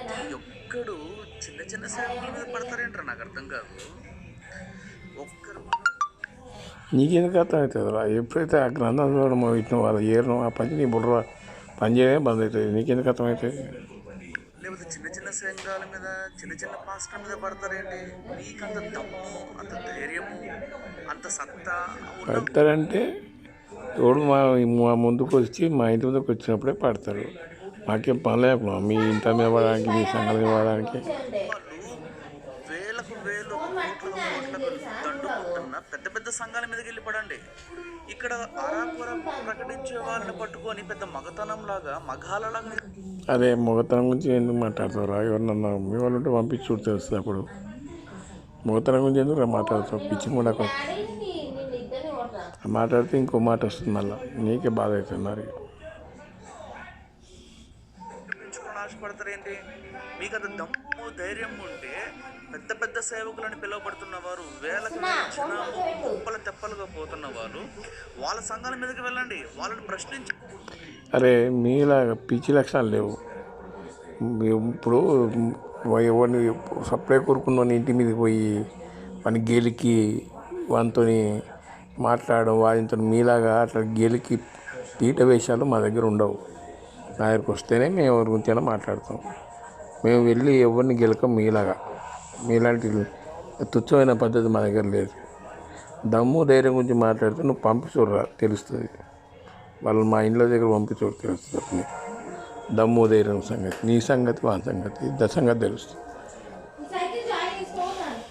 ఒక్కడు చిన్న చిన్న సేవకుల మీద పడతారేంట్రా నాకు అర్థం కాదు. ఒక్కరు నీకెందుకు రా? ఎప్పుడైతే ఆ గ్రంథం చూడడం ఇచ్చిన వాళ్ళు ఏరడం ఆ పని నీ బుర్ర పని చేయడం బంద్ అవుతుంది. నీకెందుకు అర్థమవుతుంది లేకపోతే చిన్న చిన్న సంఘాల మీద చిన్న చిన్న పాస్టర్ మీద పడతారేంటి? నీకు అంత దమ్ము అంత ధైర్యము అంత సత్తా పడతారంటే ఎవడు మా మా ముందుకు వచ్చి మా ఇంటి ముందుకు వచ్చినప్పుడే పడతారు. పని లేకుండా మీ ఇంటి మీద పడడానికి మీ పడడానికి వేలకు వేలు కోట్లకు దండుకుంటున్న పెద్ద పెద్ద సంఘాల మీదకి వెళ్ళి పడండి ఇక్కడ అరాకొర ప్రకటించే వాళ్ళని పట్టుకొని పెద్ద మగతనం లాగా మగాలలాగా అదే మొగతనం గురించి ఎందుకు మాట్లాడతారు ఎవరినన్నా మీ వాళ్ళు ఉంటే పంపించి చూడు తెలుస్తుంది అప్పుడు. మొగతనం గురించి ఎందుకు మాట్లాడతావు? పిచ్చి కూడా మాట్లాడితే ఇంకో మాట వస్తుంది మళ్ళీ. నీకే బాధ అవుతుంది మరి. ఆశపడతారేంటి? మీకు అంత దమ్ము ధైర్యం ఉంటే పెద్ద పెద్ద సేవకులని పిలువబడుతున్న వారు వేలకు కుప్పల తెప్పలుగా పోతున్న వాళ్ళు వాళ్ళ సంఘాల మీదకి వెళ్ళండి. వాళ్ళని ప్రశ్నించి. అరే మీలాగా పిచ్చి లక్షణాలు లేవు. ఇప్పుడు ఎవరిని సప్లై కోరుకున్న ఇంటి మీదకి పోయి వాని గేలికి వానితో మాట్లాడడం వారితో మీలాగా అట్లా గేలికి పీట వేషాలు మా దగ్గర ఉండవు. నా దగ్గరికి వస్తేనే మేము ఎవరి గురించి మాట్లాడతాం. మేము వెళ్ళి ఎవరిని గెలకం మీలాగా. మీలాంటి తుచ్చమైన పద్ధతి మా దగ్గర లేదు. దమ్ము ధైర్యం గురించి మాట్లాడితే నువ్వు పంపి తెలుస్తుంది. వాళ్ళు మా ఇంట్లో దగ్గర పంపించోడు తెలుస్తుంది దమ్ము ధైర్యం సంగతి నీ సంగతి వాని సంగతి ఇద్దరి సంగతి తెలుస్తుంది.